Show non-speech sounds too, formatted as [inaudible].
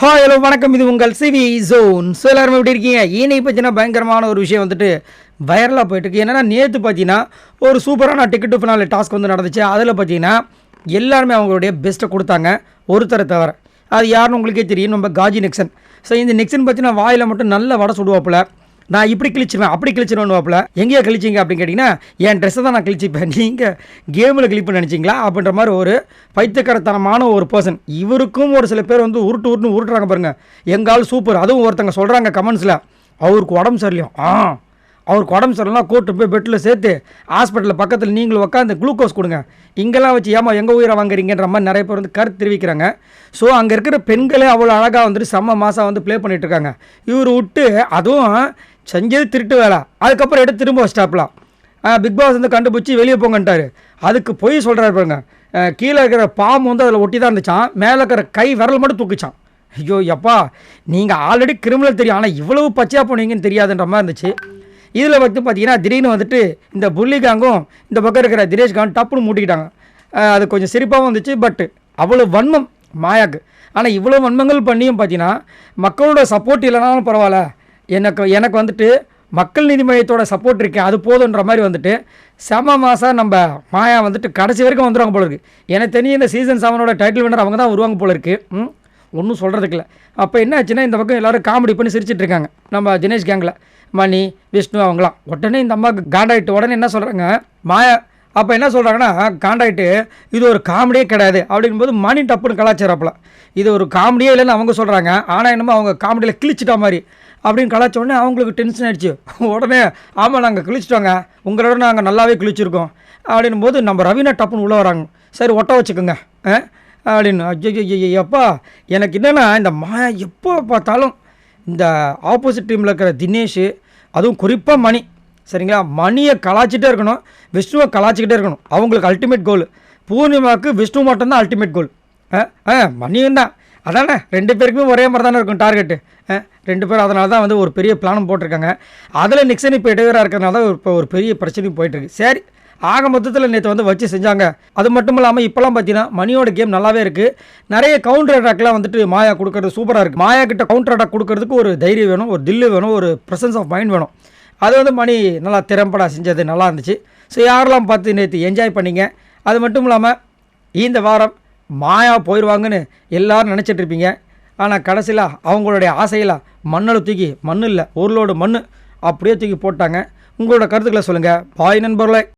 Hi hello வணக்கம். இது உங்கள் சிவி ஜோன் ஸோ எல்லாரும் எப்படி இருக்கீங்க? இன்னைக்கு பார்த்தீங்கன்னா பயங்கரமான ஒரு விஷயம் வந்துட்டு வைரலாக போயிட்டு இருக்கு நேற்று பார்த்தீங்கன்னா ஒரு சூப்பரான டிக்கெட் டு ஃபினாலே டாஸ்க் வந்து நடந்துச்சு. அதில் பார்த்தீங்கன்னா எல்லாருமே அவங்களுடைய பெஸ்ட்டை கொடுத்தாங்க. ஒருத்தரை தவிர. அது யாருன்னு உங்களுக்கே தெரியும். நம்ம காஜி நெக்சன். ஸோ இந்த நெக்சன் பார்த்தீங்கன்னா வாயில் மட்டும் நல்ல வடை சுடுவாப்புல. நான் இப்படி கிழிச்சிருவேன் அப்படி கிழிச்சிருவேன்வாப்புல எங்கேயோ கிழிச்சிங்க அப்படின்னு கேட்டிங்கன்னா என் ட்ரெஸ்ஸை தான் நான் கிழிச்சிப்பேன். [laughs] நீங்கள் கேமில் கிழிப்புன்னு நினச்சிங்களா? அப்படின்ற மாதிரி ஒரு பைத்தியக்காரத்தனமான ஒரு பர்சன் இவருக்கும் ஒரு சில பேர் வந்து உருட்டு உருட்டுன்னு உருட்டுறாங்க பாருங்கள் எங்கால் சூப்பர் அதுவும் ஒருத்தங்க சொல்கிறாங்க கமெண்ட்ஸில் அவருக்கு உடம்பு சரியில்லையும். ஆ அவருக்கு உடம்பு சரியில்லைனா கூட்டு போய் பெட்டில் சேர்த்து ஹாஸ்பிட்டலில் பக்கத்தில் நீங்களும் உட்காந்து குளுக்கோஸ் கொடுங்க. இங்கெல்லாம் வச்சு ஏமா எங்கள் உயிரை வாங்குறீங்கன்ற மாதிரி நிறைய பேர் வந்து கருத்து தெரிவிக்கிறாங்க. ஸோ அங்கே இருக்கிற பெண்களே அவ்வளோ அழகாக வந்துட்டு செம்ம மாதம் வந்து ப்ளே பண்ணிகிட்ருக்காங்க இருக்காங்க. இவர் விட்டு அதுவும் செஞ்சது திருட்டு வேலை. அதுக்கப்புறம் எடுத்து திரும்ப வச்சிட்டாப்லாம் பிக் பாஸ் வந்து கண்டுபிடிச்சி வெளியே போங்கன்ட்டாரு. அதுக்கு பொய் சொல்கிறாரு பாருங்க. கீழே இருக்கிற பாம்பு வந்து அதில் ஒட்டி தான் இருந்துச்சான் மேலே இருக்கிற கை விரல் மட்டும் தூக்குச்சான் ஐயோ எப்பா நீங்கள் ஆல்ரெடி கிரிமினல் தெரியும். ஆனால் இவ்வளவு பச்சையாக போனீங்கன்னு தெரியாதுன்ற மாதிரி இருந்துச்சு. இதில் வந்து பார்த்தீங்கன்னா திடீர்னு வந்துட்டு இந்த புள்ளிகாங்கும் இந்த பக்கம் இருக்கிற தினேஷ்காங் டப்புன்னு மூட்டிக்கிட்டாங்க. அது கொஞ்சம் சிரிப்பாகவும் வந்துச்சு பட் அவ்வளோ வன்மம் மாயாக்கு. ஆனால் இவ்வளோ வன்மங்கள் பண்ணியும் பார்த்தீங்கன்னா மக்களோட சப்போர்ட் இல்லைனாலும் பரவாயில்ல. எனக்கு எனக்கு வந்துட்டு மக்கள் நீதி மையத்தோட சப்போர்ட் இருக்கேன் அது போதுன்ற மாதிரி வந்துட்டு செம மாதம் நம்ம மாயா வந்துட்டு கடைசி வரைக்கும் வந்துடுவாங்க போல இருக்கு. எனக்கு தெரியும் இந்த சீசன் செவனோட டைட்டில் வினர் அவங்க தான் வருவாங்க போல இருக்கு. ஒன்றும் சொல்கிறதுக்கு இல்லை. அப்போ என்ன ஆச்சுன்னா இந்த பக்கம் எல்லாரும் காமெடி பண்ணி சிரிச்சிட்டு இருக்காங்க. நம்ம தினேஷ் கேங்கில் மணி விஷ்ணு அவங்களாம் உடனே இந்த அம்மாவுக்கு காண்டாயிட்டு உடனே என்ன சொல்கிறாங்க மாயா அப்போ என்ன சொல்கிறாங்கன்னா காண்டாக்ட்டு இது ஒரு காமெடியே கிடையாது. அப்படிங்கும்போது மணி டப்புன்னு கலாச்சாரப்பில் இது ஒரு காமெடியே இல்லைன்னு அவங்க சொல்கிறாங்க ஆனால் என்னமோ அவங்க காமெடியில் கிழிச்சிட்ட மாதிரி. அப்படின்னு கலாச்ச உடனே அவங்களுக்கு டென்ஷன் ஆகிடுச்சு உடனே ஆமாம் நாங்கள் கிழிச்சிட்டோங்க. உங்களோட நாங்கள் நல்லாவே கிழிச்சிருக்கோம். அப்படின்னும் போது நம்ம ரவீனா டப்புன்னு உள்ளே வராங்க. சரி ஒட்ட வச்சுக்கோங்க. ஆ? அப்படின்னு ஐயோ எப்பா எனக்கு என்னென்னா இந்த மாயா எப்போ பார்த்தாலும் இந்த ஆப்போசிட் டீமில் இருக்கிற தினேஷ் அதுவும் குறிப்பாக மணி சரிங்களா? மணியை கலாச்சிட்டே இருக்கணும் விஷ்ணுவை கலாச்சிக்கிட்டே இருக்கணும். அவங்களுக்கு அல்டிமேட் கோல் பூர்ணிமாவுக்கு விஷ்ணு மட்டும்தான் அல்டிமேட் கோல் ஆ? ஆ மணியும் தான். அதானே? ரெண்டு பேருக்குமே ஒரே மாதிரி தானே இருக்கும் டார்கெட்டு ரெண்டு பேரும் அதனால தான் வந்து ஒரு பெரிய பிளானும் போட்டிருக்காங்க. அதில் நிக்சன் இப்போ இடையூறாக இருக்கிறனால தான் இப்போ ஒரு பெரிய பிரச்சனையும் போயிட்டுருக்கு. சரி ஆக மொத்தத்தில் நேற்று வந்து வச்சு செஞ்சாங்க. அது மட்டும் இல்லாமல் இப்போலாம் பார்த்தீங்கன்னா மணியோட கேம் நல்லாவே இருக்குது நிறைய கவுண்டர் அட்டாக்லாம் வந்துட்டு மாயா கொடுக்கறது சூப்பராக இருக்குது மாயா கிட்ட கவுண்டர் அட்டாக் கொடுக்கறதுக்கு ஒரு தைரியம் வேணும் ஒரு தில்லு வேணும் ஒரு ப்ரெசன்ஸ் ஆஃப் மைண்ட் வேணும். அது வந்து மணி நல்லா திறம்பட செஞ்சது நல்லா இருந்துச்சு. ஸோ யாரெல்லாம் பார்த்து நேற்று என்ஜாய் பண்ணிங்க? அது மட்டும் இல்லாமல் இந்த வாரம் மாயா போயிடுவாங்கன்னு எல்லாரும் நினச்சிட்டு இருப்பீங்க. ஆனால் கடைசியில் அவங்களுடைய ஆசையில் மண்ணில் தூக்கி மண் இல்லை ஒரு லோடு மண் அப்படியே தூக்கி போட்டாங்க. உங்களோட கருத்துக்களை சொல்லுங்கள் பாய் நண்பர்களே.